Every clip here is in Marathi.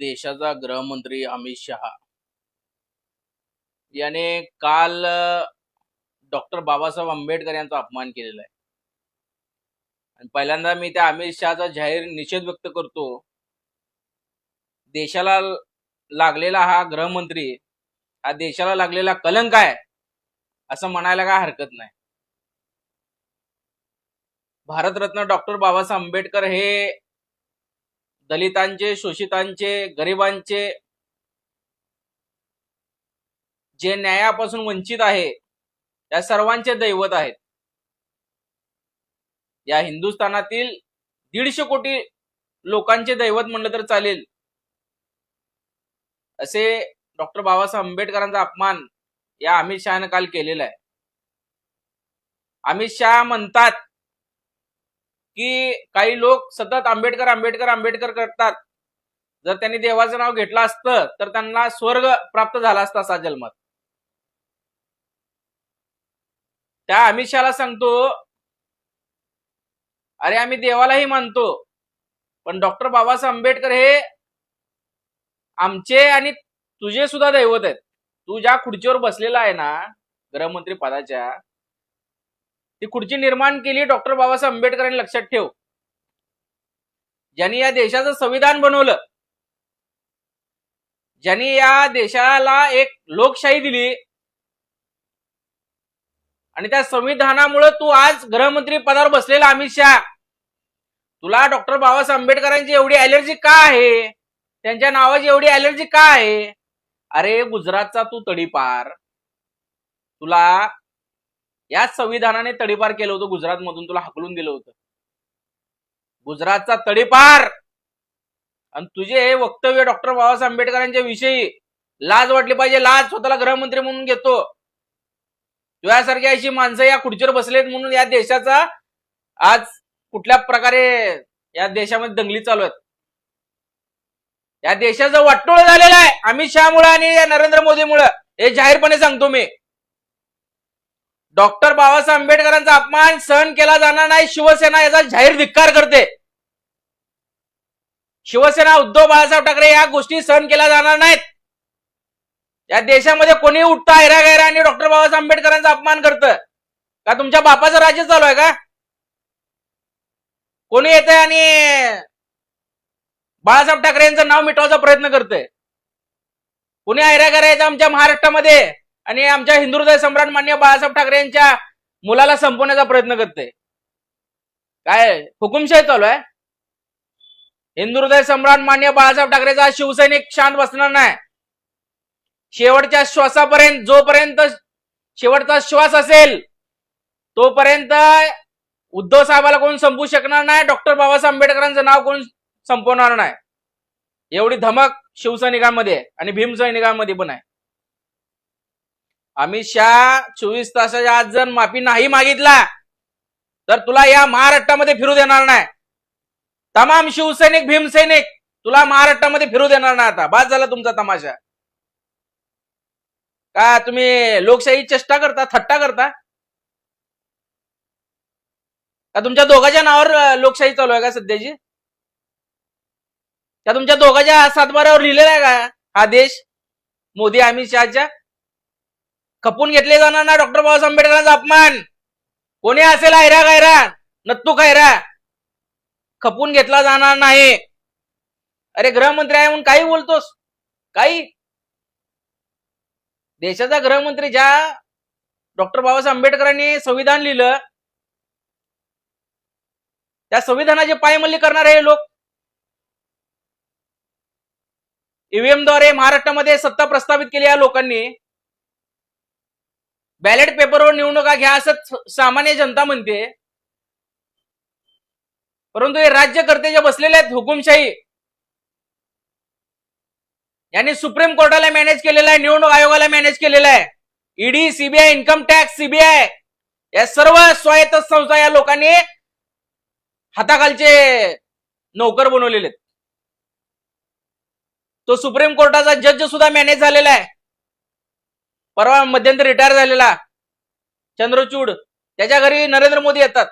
देशाचा गृहमंत्री अमित शहा. याने काल डॉक्टर बाबासाहेब आंबेडकर यांचा अपमान केलेला आहे. आणि पहिल्यांदा मी त्या अमित शहाचा जाहीर निषेध व्यक्त करतो. देशाला लागलेला हा गृहमंत्री हा देशाला लागलेला कलंक आहे असं म्हणायला काय हरकत नाही. भारतरत्न डॉक्टर बाबासाहेब आंबेडकर हे दलितांचे शोषितांचे गरिबांचे जे न्यायापासून वंचित आहे त्या सर्वांचे दैवत आहेत. या हिंदुस्थानातील दीडशे कोटी लोकांचे दैवत म्हणलं तर चालेल. असे डॉक्टर बाबासाहेब आंबेडकरांचा अपमान या अमित शहानं काल केलेला आहे. अमित शहा म्हणतात की काही लोक सतत आंबेडकर आंबेडकर आंबेडकर करतात. जर त्यांनी देवाचं नाव घेतलं असतं तर त्यांना स्वर्ग प्राप्त झाला असता असा जन्मात. त्या अमित शहाला सांगतो अरे आम्ही देवालाही मानतो पण डॉक्टर बाबासाहेब आंबेडकर हे आमचे आणि तुझे सुद्धा दैवत आहेत. तू ज्या खुर्चीवर बसलेला आहे ना गृहमंत्री पदाच्या ती खुर्ची निर्माण केली डॉक्टर बाबासाहेब आंबेडकरांनी लक्षात ठेव. ज्यांनी या देशाचं संविधान बनवलं ज्यांनी या देशाला एक लोकशाही दिली आणि त्या संविधानामुळे तू आज गृहमंत्री पदावर बसलेला अमित शहा तुला डॉक्टर बाबासाहेब आंबेडकरांची एवढी अलर्जी का आहे? त्यांच्या नावाची एवढी अलर्जी का आहे? अरे गुजरातचा तू तडीपार. तुला याच संविधानाने तडीपार केलं होतं गुजरात मधून तुला हकलून दिलं होतं. गुजरातचा तडीपार! आणि तुझे हे वक्तव्य डॉक्टर बाबासाहेब आंबेडकरांच्या विषयी लाज वाटली पाहिजे. लाज स्वतःला गृहमंत्री म्हणून घेतो. तुझ्यासारखी अशी माणसं या खुर्चीवर बसलेत म्हणून या देशाचा आज कुठल्या प्रकारे या देशामध्ये दंगली चालू आहेत. या देशाचं वाटोळ झालेलं आहे. अमित शहामुळे आणि या नरेंद्र मोदीमुळे. हे जाहीरपणे सांगतो मी. डॉक्टर बाबासाहेब आंबेडकरांचा अपमान सहन केला जाणार नाही. शिवसेना याचा जाहीर धिक्कार करते. शिवसेना उद्धव बाळासाहेब ठाकरे या गोष्टी सहन केल्या जाणार नाहीत. या देशामध्ये कोणी उठतं हैरा गैरा आणि डॉक्टर बाबासाहेब आंबेडकरांचा अपमान करतं. का तुमच्या बापाचं राज्य चालू आहे का? कोणी येत आणि बाळासाहेब ठाकरे यांचं नाव मिटवायचा प्रयत्न करतंय? कोणी हैरा गैरा आमच्या महाराष्ट्रामध्ये? आणि आमच्या हिंदू हृदय सम्राट मान्य बाळासाहेब ठाकरे यांच्या मुलाला संपवण्याचा प्रयत्न करते. काय? हुकुमशाही चालू आहे. हिंदू हृदय सम्राट मान्य बाळासाहेब ठाकरेचा शिवसैनिक शांत बसणार नाही. शेवटच्या श्वासापर्यंत जोपर्यंत शेवटचा श्वास असेल तोपर्यंत उद्धव साहेबाला कोण संपू शकणार नाही डॉक्टर बाबासाहेब आंबेडकरांचं नाव कोण संपवणार नाही. एवढी धमक शिवसैनिकांमध्ये आहे आणि भीमसैनिकांमध्ये पण आहे. अमित शहा चोवीस तासाच्या आज जर माफी नाही मागितला तर तुला या महाराष्ट्रामध्ये फिरू देणार नाही. तमाम शिवसैनिक भीमसैनिक तुला महाराष्ट्रामध्ये फिरू देणार नाही आता. बाद झाला तुमचा तमाशा. का तुम्ही लोकशाही चेष्टा करता थट्टा करता? का तुमच्या दोघांच्या नावावर लोकशाही चालू आहे का सध्याची? का तुमच्या दोघांच्या सातबाऱ्यावर लिहिलेला आहे का हा देश? मोदी अमित शहाच्या? खपून घेतले जाणार ना डॉक्टर बाबासाहेब आंबेडकरांचा अपमान. कोणी असेल हैरा गायरा नत्तू खैरा. खपून घेतला जाणार नाही. अरे गृहमंत्री आहे म्हणून काही बोलतोस? काही? देशाचा गृहमंत्री ज्या डॉक्टर बाबासाहेब आंबेडकरांनी संविधान लिहिलं त्या संविधानाचे पायमल्ली करणारे हे लोक. ईव्हीएमद्वारे महाराष्ट्रामध्ये सत्ता प्रस्थापित केली या लोकांनी. बॅलेट पेपरवर निवडणुका घ्या असं सामान्य जनता म्हणते. परंतु हे राज्यकर्ते जे बसलेले आहेत हुकुमशाही यांनी सुप्रीम कोर्टाला मॅनेज केलेलं आहे निवडणूक आयोगाला मॅनेज केलेला आहे. ED CBI income tax CBI या सर्व स्वायत्त संस्था या लोकांनी हाताखालचे नोकर बनवलेले आहेत. तो सुप्रीम कोर्टाचा जज सुद्धा मॅनेज झालेला आहे. परवा मध्यंतरी रिटायर झालेला चंद्रचूड त्याच्या घरी नरेंद्र मोदी येतात.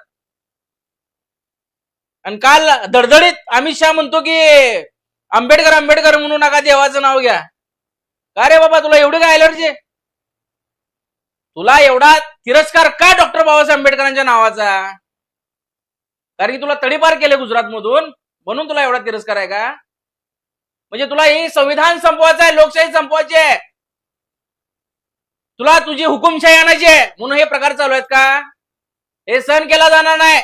आणि काल धडधडीत अमित शहा म्हणतो की आंबेडकर आंबेडकर म्हणू नका देवाचं नाव घ्या. का रे बाबा तुला एवढी काय अलर्जी तुला एवढा तिरस्कार का डॉक्टर बाबासाहेब आंबेडकरांच्या नावाचा? कारण की तुला तडीपार केले गुजरात मधून म्हणून तुला एवढा तिरस्कार आहे का? म्हणजे तुला ही संविधान संपवायचं आहे लोकशाही संपवायची आहे. तुला तुझी हुकुमशाही आणायची आहे. म्हणून हे प्रकार चालू आहेत का? हे सहन केला जाणार नाही.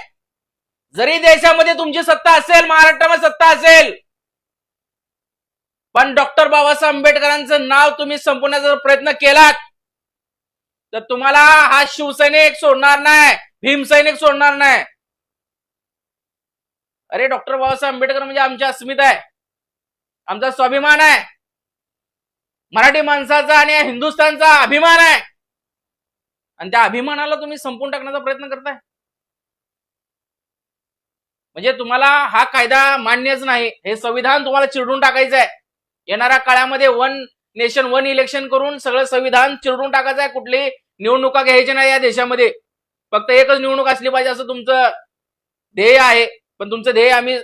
जरी देशामध्ये तुमची सत्ता असेल महाराष्ट्रामध्ये सत्ता असेल पण डॉक्टर बाबासाहेब आंबेडकरांचं नाव तुम्ही संपवण्याचा प्रयत्न केलात तर तुम्हाला हा शिवसैनिक सोडणार नाही भीमसैनिक सोडणार नाही. अरे डॉक्टर बाबासाहेब आंबेडकर म्हणजे आमची अस्मिता आहे. आमचा स्वाभिमान आहे. मराठी माणसाचा आणि हिंदुस्थानचा अभिमान आहे. आणि त्या अभिमानाला तुम्ही संपून टाकण्याचा प्रयत्न करताय. म्हणजे तुम्हाला हा कायदा मान्यच नाही. हे संविधान तुम्हाला चिरडून टाकायचं आहे. येणाऱ्या काळामध्ये वन नेशन वन इलेक्शन करून सगळं संविधान चिरडून टाकायचं आहे. कुठली निवडणुका घ्यायची नाही या देशामध्ये. फक्त एकच निवडणूक असली पाहिजे असं तुमचं ध्येय आहे. पण तुमचं ध्येय आम्ही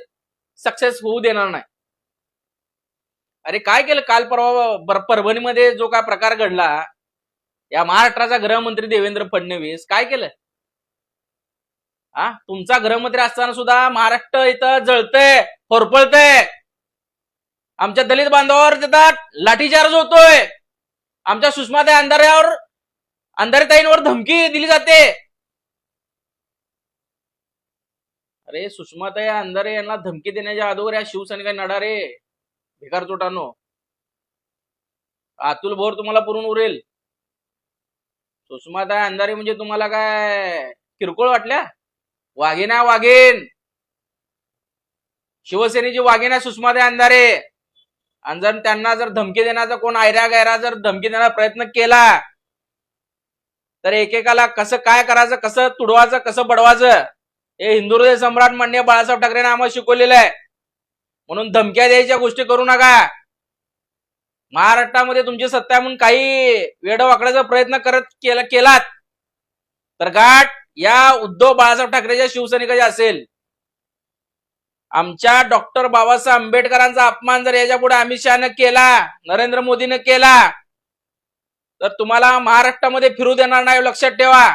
सक्सेस होऊ देणार नाही. अरे काय केलं? काल परवा परभणीमध्ये जो काय प्रकार घडला या महाराष्ट्राचा गृहमंत्री देवेंद्र फडणवीस काय केलं? हा तुमचा गृहमंत्री असताना सुद्धा महाराष्ट्र इथं जळतंय होरपळतंय. आमच्या दलित बांधवावर तिथं लाठीचार्ज होतोय. आमच्या सुषमाताई अंधाऱ्यावर अंधारेताईंवर धमकी दिली जाते. अरे सुषमाताई अंधारे यांना धमकी देण्याच्या अगोदर या शिवसैनिकांनी नडा रे. भिकार चोटानो. अतुल भोर तुम्हाला पुरून उरेल. सुषमाताई अंधारे म्हणजे तुम्हाला काय? किरकोळ वाटल्या? वाघिना वाघेन. शिवसेनेची वाघिना सुषमाताई अंधारे. आणि जर त्यांना जर धमकी देण्याचा कोण आयरा गैरा जर धमकी देण्याचा प्रयत्न केला तर एकेकाला कसं काय करायचं कसं तुडवायचं कसं बडवायचं हे हिंदू हृदय सम्राट म्हणणे बाळासाहेब ठाकरेने आम्हाला शिकवलेलं आहे. म्हणून धमक्या द्यायच्या गोष्टी करू नका. महाराष्ट्रामध्ये तुमची सत्ता म्हणून काही वेड वाकण्याचा प्रयत्न करत केला केलात. तर गाठ या उद्धव बाळासाहेब ठाकरेच्या शिवसैनिकाची असेल. आमच्या डॉक्टर बाबासाहेब आंबेडकरांचा अपमान जर याच्यापुढे अमित शहानं केला नरेंद्र मोदीनं केला तर तुम्हाला महाराष्ट्रामध्ये फिरू देणार नाही लक्षात ठेवा.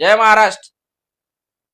जय महाराष्ट्र.